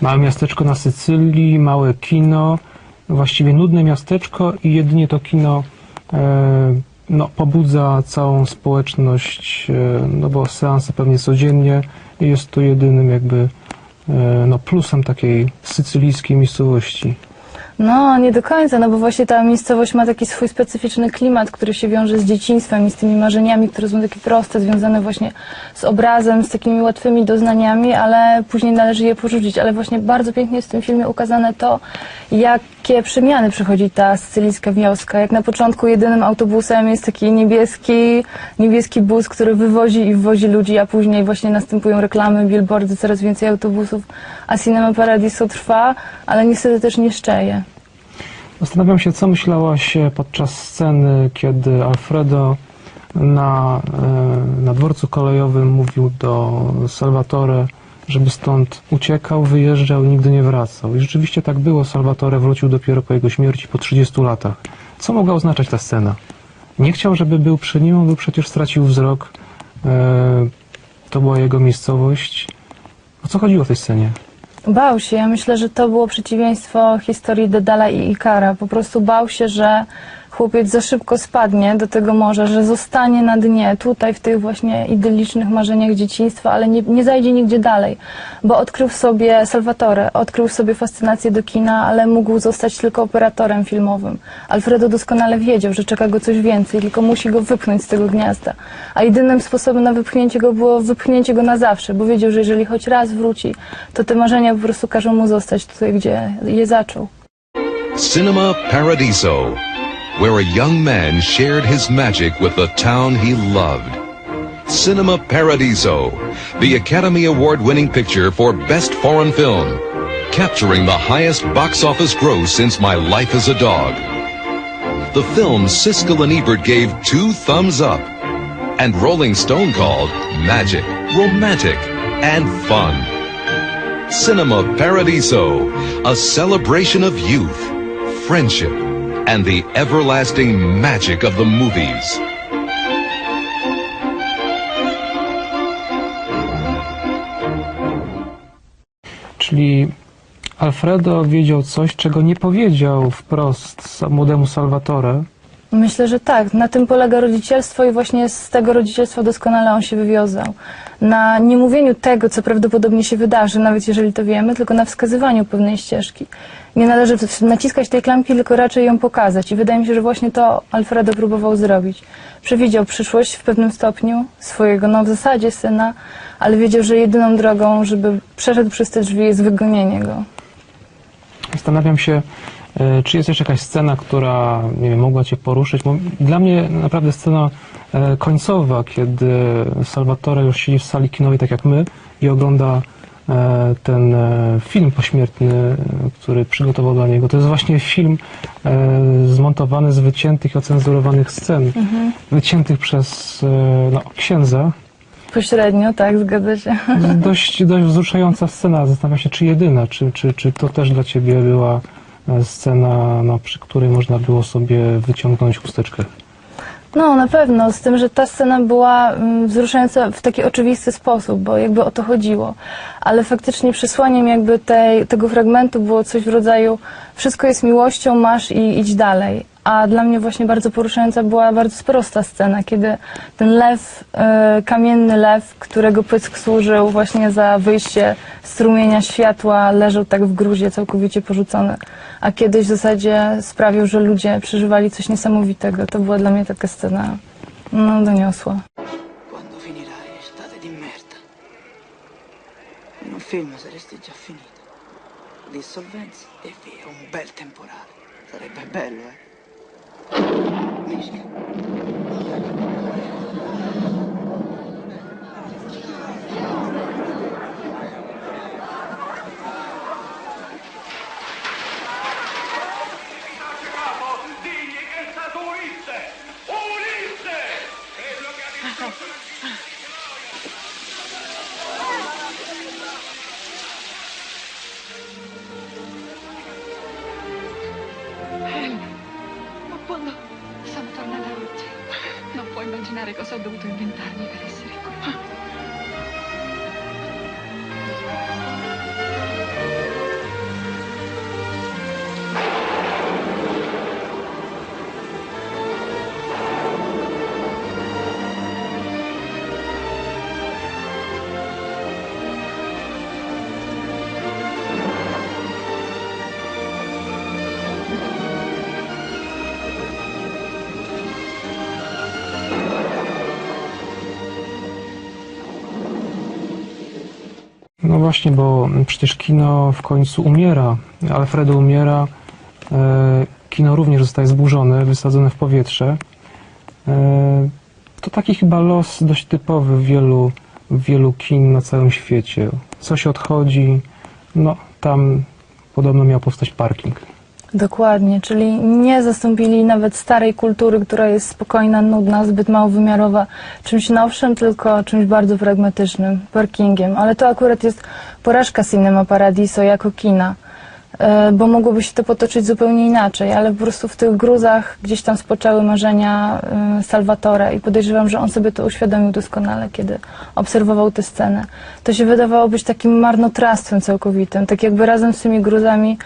Małe miasteczko na Sycylii, małe kino, właściwie nudne miasteczko i jedynie to kino e, no, pobudza całą społeczność, e, no bo seanse pewnie codziennie jest to jedynym jakby e, no, plusem takiej sycylijskiej miejscowości. No, nie do końca, no bo właśnie ta miejscowość ma taki swój specyficzny klimat, który się wiąże z dzieciństwem i z tymi marzeniami, które są takie proste, związane właśnie z obrazem, z takimi łatwymi doznaniami, ale później należy je porzucić. Ale właśnie bardzo pięknie jest w tym filmie ukazane to, jakie przemiany przechodzi ta sycylijska wioska. Jak na początku jedynym autobusem jest taki niebieski, niebieski bus, który wywozi i wwozi ludzi, a później właśnie następują reklamy, billboardy, coraz więcej autobusów, a Cinema Paradiso trwa, ale niestety też nie szczeje. Zastanawiam się, co myślałaś podczas sceny, kiedy Alfredo na, e, na dworcu kolejowym mówił do Salvatore, żeby stąd uciekał, wyjeżdżał i nigdy nie wracał. I rzeczywiście tak było. Salvatore wrócił dopiero po jego śmierci po 30 latach. Co mogła oznaczać ta scena? Nie chciał, żeby był przy nim, on był przecież stracił wzrok. E, to była jego miejscowość. O co chodziło w tej scenie? Bał się. Ja myślę, że to było przeciwieństwo historii Dedala i Ikara. Po prostu bał się, że chłopiec za szybko spadnie do tego morza, że zostanie na dnie, tutaj w tych właśnie idyllicznych marzeniach dzieciństwa, ale nie, nie zajdzie nigdzie dalej, bo odkrył w sobie Salvatore, odkrył w sobie fascynację do kina, ale mógł zostać tylko operatorem filmowym. Alfredo doskonale wiedział, że czeka go coś więcej, tylko musi go wypchnąć z tego gniazda. A jedynym sposobem na wypchnięcie go było wypchnięcie go na zawsze, bo wiedział, że jeżeli choć raz wróci, to te marzenia po prostu każą mu zostać tutaj, gdzie je zaczął. Cinema Paradiso, where a young man shared his magic with the town he loved. Cinema Paradiso, the Academy Award winning picture for Best Foreign Film, capturing the highest box office gross since My Life as a Dog. The film Siskel and Ebert gave two thumbs up, and Rolling Stone called magic, romantic, and fun. Cinema Paradiso, a celebration of youth, friendship, and the everlasting magic of the movies. Czyli Alfredo wiedział coś, czego nie powiedział wprost młodemu Salvatore. Myślę, że tak. Na tym polega rodzicielstwo i właśnie z tego rodzicielstwa doskonale on się wywiązał. Na niemówieniu tego, co prawdopodobnie się wydarzy, nawet jeżeli to wiemy, tylko na wskazywaniu pewnej ścieżki. Nie należy naciskać tej klamki, tylko raczej ją pokazać. I wydaje mi się, że właśnie to Alfredo próbował zrobić. Przewidział przyszłość w pewnym stopniu swojego, no w zasadzie syna, ale wiedział, że jedyną drogą, żeby przeszedł przez te drzwi jest wygonienie go. Zastanawiam się, czy jest jeszcze jakaś scena, która nie wiem, mogła Cię poruszyć. Bo dla mnie naprawdę scena e, końcowa, kiedy Salvatore już siedzi w sali kinowej, tak jak my, i ogląda e, ten e, film pośmiertny, e, który przygotował dla niego. To jest właśnie film e, zmontowany z wyciętych i ocenzurowanych scen, wyciętych przez e, no, księdza. Pośrednio, tak, zgadza się. Dość, dość wzruszająca scena. Zastanawiam się, czy jedyna, czy, czy, czy to też dla Ciebie była e, scena, no, przy której można było sobie wyciągnąć chusteczkę. No, na pewno, z tym, że ta scena była mm, wzruszająca w taki oczywisty sposób, bo jakby o to chodziło. Ale faktycznie przesłaniem jakby tej, tego fragmentu było coś w rodzaju wszystko jest miłością, masz i idź dalej. A dla mnie właśnie bardzo poruszająca była bardzo prosta scena, kiedy ten lew, e, kamienny lew, którego pysk służył właśnie za wyjście strumienia światła, leżał tak w gruzie, całkowicie porzucony. A kiedyś w zasadzie sprawił, że ludzie przeżywali coś niesamowitego. To była dla mnie taka scena, no, doniosła. In un film saresti già finito. Dissolvenza e via, un bel temporale. Sarebbe bello, eh? Отлично. Cosa ho dovuto inventarmi per właśnie, bo przecież kino w końcu umiera. Alfredo umiera. E, kino również zostaje zburzone, wysadzone w powietrze. E, to taki chyba los dość typowy wielu, wielu kin na całym świecie. Coś odchodzi, no tam podobno miał powstać parking. Dokładnie, czyli nie zastąpili nawet starej kultury, która jest spokojna, nudna, zbyt małowymiarowa, czymś nowszym, tylko czymś bardzo pragmatycznym, parkingiem. Ale to akurat jest porażka Cinema Paradiso jako kina, e, bo mogłoby się to potoczyć zupełnie inaczej, ale po prostu w tych gruzach gdzieś tam spoczęły marzenia e, Salvatore i podejrzewam, że on sobie to uświadomił doskonale, kiedy obserwował tę scenę. To się wydawało być takim marnotrawstwem całkowitym, tak jakby razem z tymi gruzami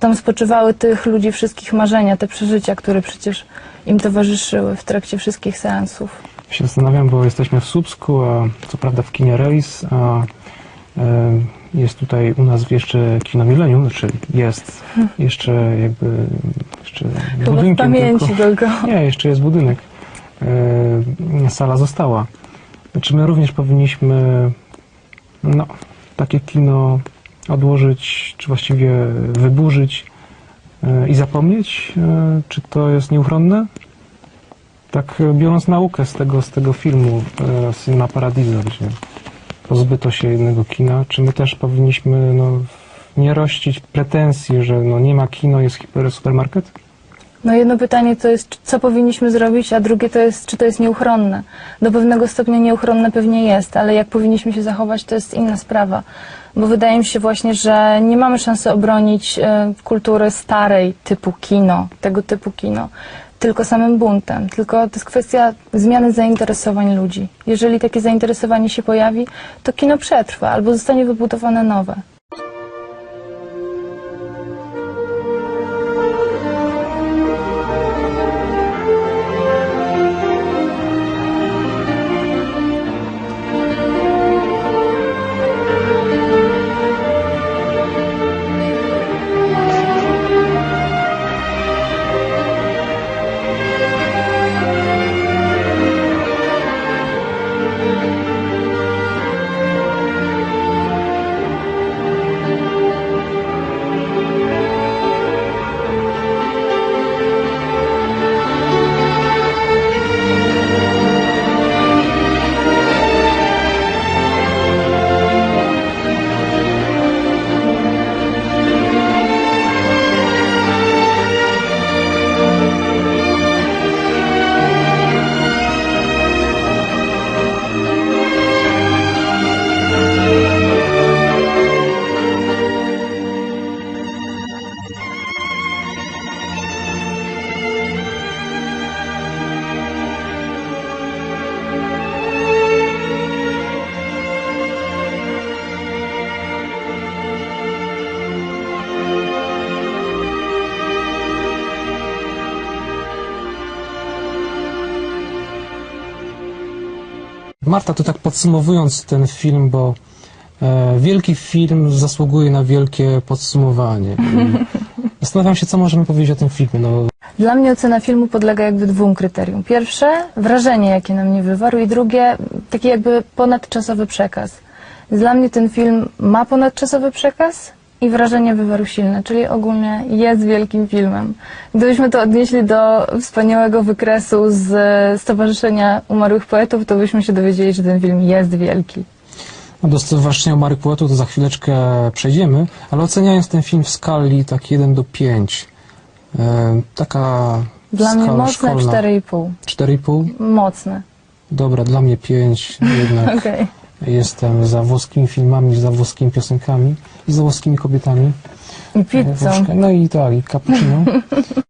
tam spoczywały tych ludzi wszystkich marzenia, te przeżycia, które przecież im towarzyszyły w trakcie wszystkich seansów. się zastanawiam, bo jesteśmy w Słupsku, a co prawda w kinie Rejs, a e, jest tutaj u nas jeszcze kino Millennium, znaczy jest jeszcze jakby jeszcze Chyba w budynkiem pamięci tylko. tylko. Nie, jeszcze jest budynek. E, sala została. Czy my również powinniśmy no, takie kino odłożyć, czy właściwie wyburzyć e, i zapomnieć? E, czy to jest nieuchronne? Tak e, biorąc naukę z tego, z tego filmu Cinema Paradiso, gdzie pozbyto się jednego kina, czy my też powinniśmy no, nie rościć pretensji, że no, nie ma kino, jest hiper, supermarket? No jedno pytanie to jest, co powinniśmy zrobić, a drugie to jest, czy to jest nieuchronne. Do pewnego stopnia nieuchronne pewnie jest, ale jak powinniśmy się zachować, to jest inna sprawa. Bo wydaje mi się właśnie, że nie mamy szansy obronić e, kultury starej typu kino, tego typu kino, tylko samym buntem. Tylko to jest kwestia zmiany zainteresowań ludzi. Jeżeli takie zainteresowanie się pojawi, to kino przetrwa albo zostanie wybudowane nowe. Marta, to tak podsumowując ten film, bo e, wielki film zasługuje na wielkie podsumowanie. Zastanawiam się, co możemy powiedzieć o tym filmie. No, Dla mnie ocena filmu podlega jakby dwóm kryterium. Pierwsze, wrażenie, jakie na mnie wywarł i drugie, taki jakby ponadczasowy przekaz. Dla mnie ten film ma ponadczasowy przekaz i wrażenie wywarł silne, czyli ogólnie jest wielkim filmem. Gdybyśmy to odnieśli do wspaniałego wykresu z Stowarzyszenia Umarłych Poetów, to byśmy się dowiedzieli, że ten film jest wielki. no do Stowarzyszenia Umarłych Poetów to za chwileczkę przejdziemy, ale oceniając ten film w skali tak 1 do 5, e, taka Dla mnie mocne szkolna. 4,5. 4,5? Mocne. Dobra, dla mnie 5 jednak. Okej. Jestem za włoskimi filmami, za włoskimi piosenkami i za włoskimi kobietami. I pizzą. Włoszka- No i tak, i cappuccino.